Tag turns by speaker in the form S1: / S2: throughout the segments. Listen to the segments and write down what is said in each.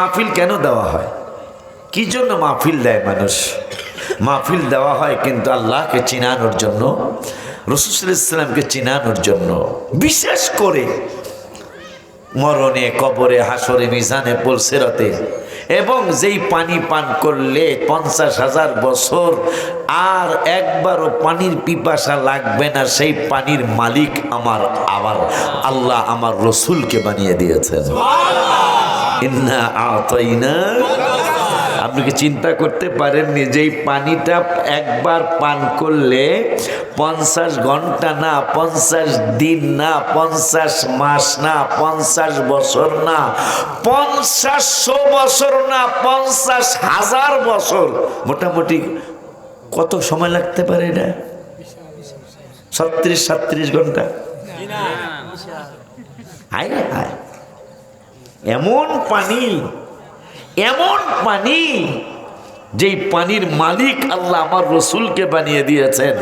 S1: মাহফিল কেন দেওয়া হয়? কি জন্য মাহফিল দেয় মানুষ? মাহফিল দেওয়া হয় কিন্তু আল্লাহকে চিনানোর জন্য, রসুল ইসলামকে চিনানোর জন্য। বিশেষ করে মরণে, কবরে হাসরে মিজানে, পলসেরতে। এবং যেই পানি পান করলে পঞ্চাশ হাজার বছর আর একবারও পানির পিপাসা লাগবে না, সেই পানির মালিক আমার আবার আল্লাহ আমার রসুলকে বানিয়ে দিয়েছেন। আপনি কি চিন্তা করতে পারেননি যে এই পানিটা একবার পান করলে পঞ্চাশ ঘণ্টা না, পঞ্চাশ দিন না, পঞ্চাশ মাস না, পঞ্চাশ বছর না, পঞ্চাশশো বছর না, পঞ্চাশ হাজার বছর। মোটামুটি কত সময় লাগতে পারে এটা? ছত্রিশ সাত্রিশ ঘণ্টা? হায় রে হায়। এমন পানি এমন পানি যেই পানির মালিক আল্লাহ আমার রসুলকে বানিয়ে দিয়েছেন।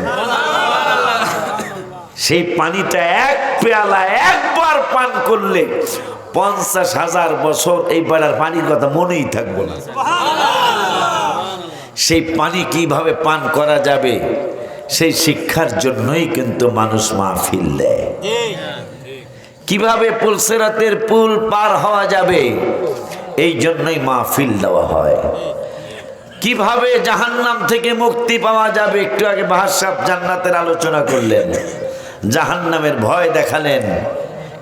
S1: সেই পানিটা এক পেয়ালা একবার পান করলে পঞ্চাশ হাজার বছর এই বেড়ার পানির কথা মনেই থাকব না। সেই পানি কীভাবে পান করা যাবে, সেই শিক্ষার জন্যই কিন্তু মানুষ মাহফিল দেয়। কীভাবে পুলসেরাতের পুল পার হওয়া যাবে? এই জন্যই মাহফিল দেওয়া হয়। কীভাবে জাহান্নাম থেকে মুক্তি পাওয়া যাবে? একটু আগে বাহাসাব জান্নাতের আলোচনা করলেন। জাহান্নামের ভয় দেখালেন।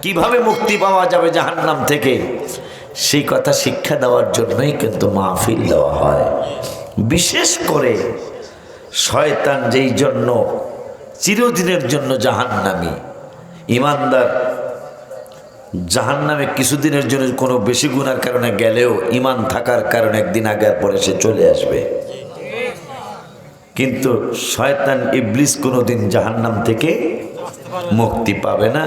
S1: কীভাবে মুক্তি পাওয়া যাবে জাহান্নাম থেকে? সেই কথা শিক্ষা দেওয়ার জন্যই কিন্তু মাহফিল দেওয়া হয়। বিশেষ করে শয়তান যেই জন্য, চিরদিনের জন্য জাহান্নামী। ইমানদার জাহান নামে কিছুদিনের জন্য কোনো বেশি গুণার কারণে গেলেও ইমান থাকার কারণে একদিন আগে পরে সে চলে আসবে। কিন্তু শয়তান ইবলিস কোনোদিন জাহান্নাম থেকে মুক্তি পাবে না।